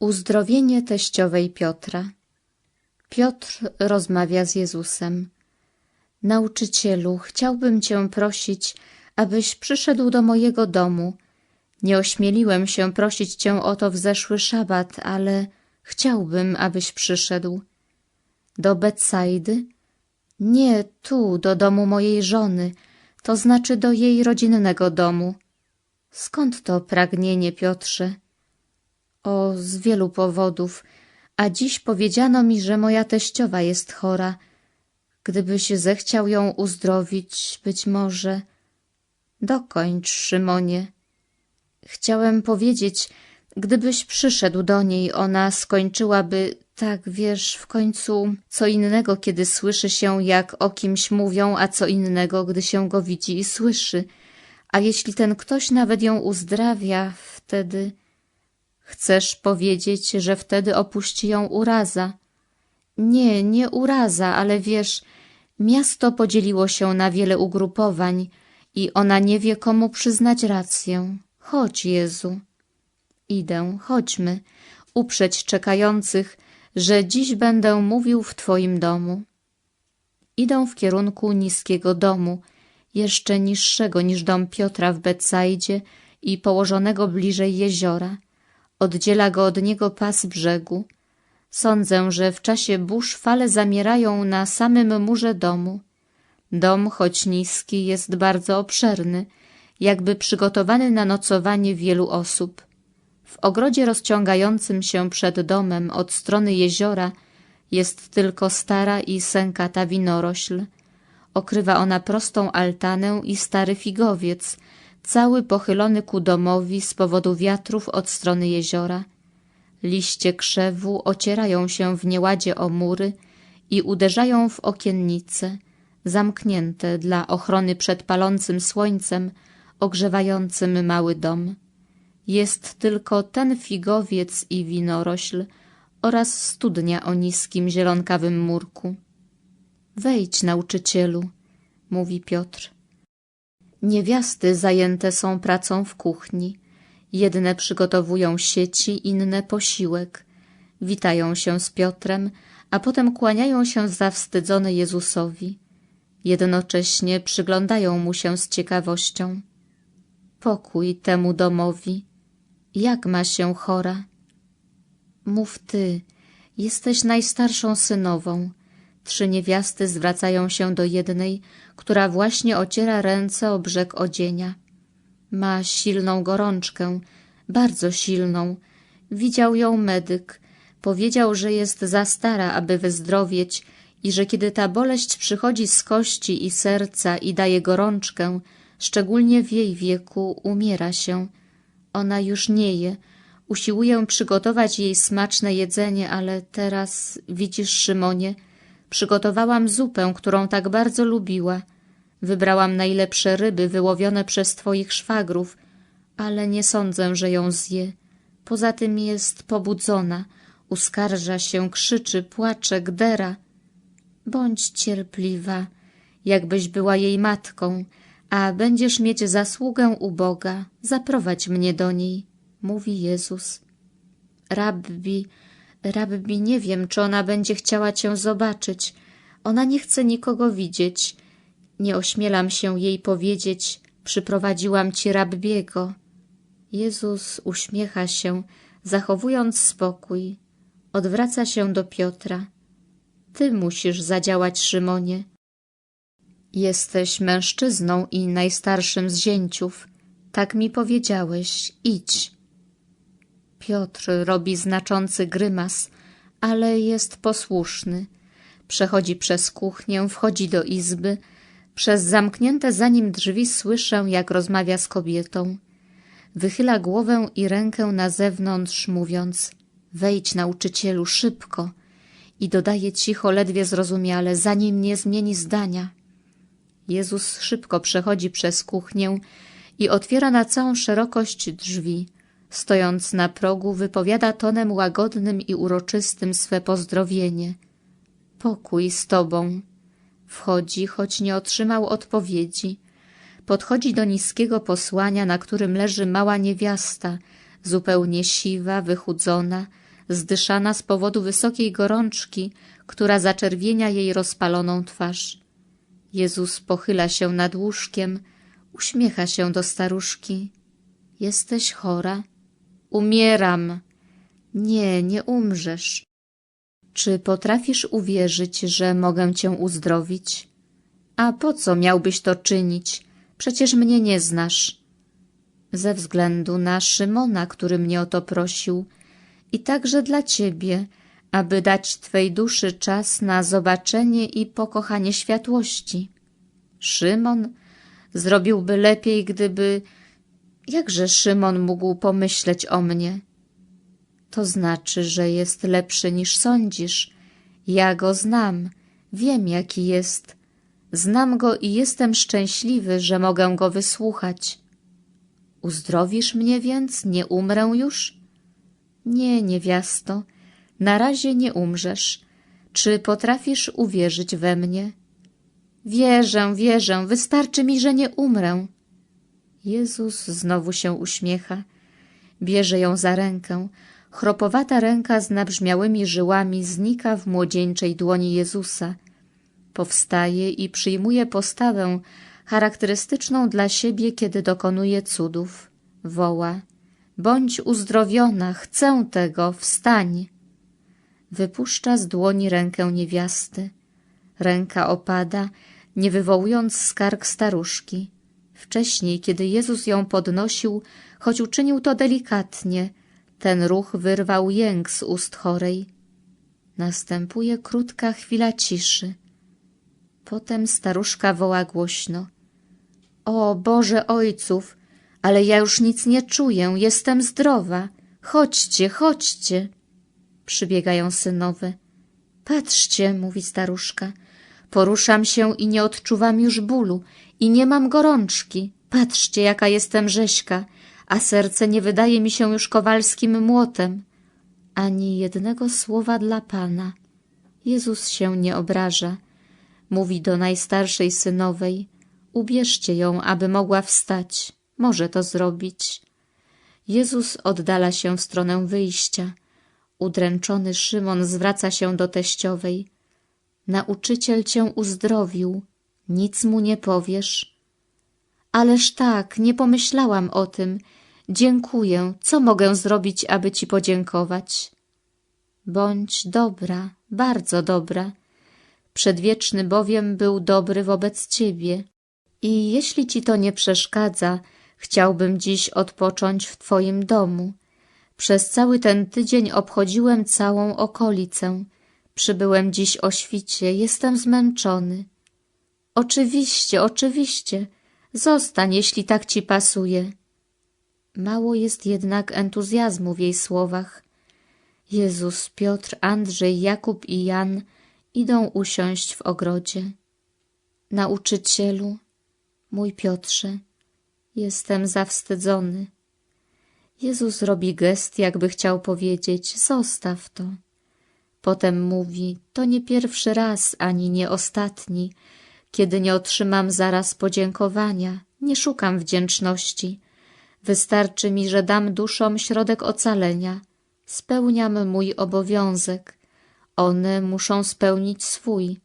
Uzdrowienie teściowej Piotra. Piotr rozmawia z Jezusem. Nauczycielu, chciałbym cię prosić, abyś przyszedł do mojego domu. Nie ośmieliłem się prosić cię o to w zeszły szabat, ale chciałbym, abyś przyszedł. Do Betsaidy? Nie, tu, do domu mojej żony, to znaczy do jej rodzinnego domu. Skąd to pragnienie, Piotrze? Z wielu powodów, a dziś powiedziano mi, że moja teściowa jest chora. Gdybyś zechciał ją uzdrowić, być może... Dokończ, Szymonie. Chciałem powiedzieć, gdybyś przyszedł do niej, ona skończyłaby, tak wiesz, w końcu co innego, kiedy słyszy się, jak o kimś mówią, a co innego, gdy się go widzi i słyszy. A jeśli ten ktoś nawet ją uzdrawia, wtedy... Chcesz powiedzieć, że wtedy opuści ją uraza? Nie, nie uraza, ale wiesz, miasto podzieliło się na wiele ugrupowań i ona nie wie, komu przyznać rację. Chodź, Jezu. Idę, chodźmy, uprzeć czekających, że dziś będę mówił w Twoim domu. Idą w kierunku niskiego domu, jeszcze niższego niż dom Piotra w Betsaidzie i położonego bliżej jeziora. Oddziela go od niego pas brzegu. Sądzę, że w czasie burz fale zamierają na samym murze domu. Dom, choć niski, jest bardzo obszerny, jakby przygotowany na nocowanie wielu osób. W ogrodzie rozciągającym się przed domem od strony jeziora jest tylko stara i sękata winorośl. Okrywa ona prostą altanę i stary figowiec, cały pochylony ku domowi z powodu wiatrów od strony jeziora. Liście krzewu ocierają się w nieładzie o mury i uderzają w okiennice, zamknięte dla ochrony przed palącym słońcem, ogrzewającym mały dom. Jest tylko ten figowiec i winorośl oraz studnia o niskim zielonkawym murku. Wejdź, nauczycielu, mówi Piotr. Niewiasty zajęte są pracą w kuchni. Jedne przygotowują sieci, inne posiłek. Witają się z Piotrem, a potem kłaniają się zawstydzone Jezusowi. Jednocześnie przyglądają mu się z ciekawością. Pokój temu domowi. Jak ma się chora? Mów ty, jesteś najstarszą synową. Trzy niewiasty zwracają się do jednej, która właśnie ociera ręce o brzeg odzienia. Ma silną gorączkę, bardzo silną. Widział ją medyk. Powiedział, że jest za stara, aby wyzdrowieć i że kiedy ta boleść przychodzi z kości i serca i daje gorączkę, szczególnie w jej wieku, umiera się. Ona już nie je. Usiłuję przygotować jej smaczne jedzenie, ale teraz, widzisz, Szymonie, Przygotowałam zupę, którą tak bardzo lubiła. Wybrałam najlepsze ryby wyłowione przez twoich szwagrów, ale nie sądzę, że ją zje. Poza tym jest pobudzona, uskarża się, krzyczy, płacze, gdera. Bądź cierpliwa, jakbyś była jej matką, a będziesz mieć zasługę u Boga. Zaprowadź mnie do niej, mówi Jezus. Rabbi, Rabbi, nie wiem, czy ona będzie chciała cię zobaczyć. Ona nie chce nikogo widzieć. Nie ośmielam się jej powiedzieć, przyprowadziłam ci Rabbiego. Jezus uśmiecha się, zachowując spokój. Odwraca się do Piotra. Ty musisz zadziałać, Szymonie. Jesteś mężczyzną i najstarszym z zięciów. Tak mi powiedziałeś. Idź. Piotr robi znaczący grymas, ale jest posłuszny. Przechodzi przez kuchnię, wchodzi do izby. Przez zamknięte za nim drzwi słyszę, jak rozmawia z kobietą. Wychyla głowę i rękę na zewnątrz, mówiąc — wejdź, nauczycielu, szybko. I dodaje cicho, ledwie zrozumiale, zanim nie zmieni zdania. Jezus szybko przechodzi przez kuchnię i otwiera na całą szerokość drzwi — Stojąc na progu, wypowiada tonem łagodnym i uroczystym swe pozdrowienie. Pokój z tobą. Wchodzi, choć nie otrzymał odpowiedzi. Podchodzi do niskiego posłania, na którym leży mała niewiasta, zupełnie siwa, wychudzona, zdyszana z powodu wysokiej gorączki, która zaczerwienia jej rozpaloną twarz. Jezus pochyla się nad łóżkiem, uśmiecha się do staruszki. Jesteś chora? Umieram. Nie, nie umrzesz. Czy potrafisz uwierzyć, że mogę cię uzdrowić? A po co miałbyś to czynić? Przecież mnie nie znasz. Ze względu na Szymona, który mnie o to prosił, i także dla ciebie, aby dać twej duszy czas na zobaczenie i pokochanie światłości. Szymon zrobiłby lepiej, gdyby... Jakże Szymon mógł pomyśleć o mnie? To znaczy, że jest lepszy niż sądzisz. Ja go znam, wiem jaki jest. Znam go i jestem szczęśliwy, że mogę go wysłuchać. Uzdrowisz mnie więc, nie umrę już? Nie, niewiasto, na razie nie umrzesz. Czy potrafisz uwierzyć we mnie? Wierzę, wierzę, wystarczy mi, że nie umrę. Jezus znowu się uśmiecha, bierze ją za rękę. Chropowata ręka z nabrzmiałymi żyłami znika w młodzieńczej dłoni Jezusa. Powstaje i przyjmuje postawę charakterystyczną dla siebie, kiedy dokonuje cudów. Woła: Bądź uzdrowiona, chcę tego, wstań. Wypuszcza z dłoni rękę niewiasty. Ręka opada, nie wywołując skarg staruszki. Wcześniej, kiedy Jezus ją podnosił, choć uczynił to delikatnie, ten ruch wyrwał jęk z ust chorej. Następuje krótka chwila ciszy. Potem staruszka woła głośno. O Boże Ojców, ale ja już nic nie czuję, jestem zdrowa. Chodźcie, chodźcie. Przybiegają synowe. Patrzcie, mówi staruszka. Poruszam się i nie odczuwam już bólu i nie mam gorączki. Patrzcie, jaka jestem rzeźka, a serce nie wydaje mi się już kowalskim młotem. Ani jednego słowa dla Pana. Jezus się nie obraża. Mówi do najstarszej synowej. Ubierzcie ją, aby mogła wstać. Może to zrobić. Jezus oddala się w stronę wyjścia. Udręczony Szymon zwraca się do teściowej. Nauczyciel cię uzdrowił. Nic mu nie powiesz. Ależ tak, nie pomyślałam o tym. Dziękuję. Co mogę zrobić, aby ci podziękować? Bądź dobra, bardzo dobra. Przedwieczny bowiem był dobry wobec ciebie. I jeśli ci to nie przeszkadza, chciałbym dziś odpocząć w twoim domu. Przez cały ten tydzień obchodziłem całą okolicę. Przybyłem dziś o świcie, jestem zmęczony. Oczywiście, oczywiście. Zostań, jeśli tak ci pasuje. Mało jest jednak entuzjazmu w jej słowach. Jezus, Piotr, Andrzej, Jakub i Jan idą usiąść w ogrodzie. Nauczycielu, mój Piotrze, jestem zawstydzony. Jezus robi gest, jakby chciał powiedzieć: Zostaw to. Potem mówi: To nie pierwszy raz, ani nie ostatni, kiedy nie otrzymam zaraz podziękowania. Nie szukam wdzięczności. Wystarczy mi, że dam duszom środek ocalenia. Spełniam mój obowiązek. One muszą spełnić swój.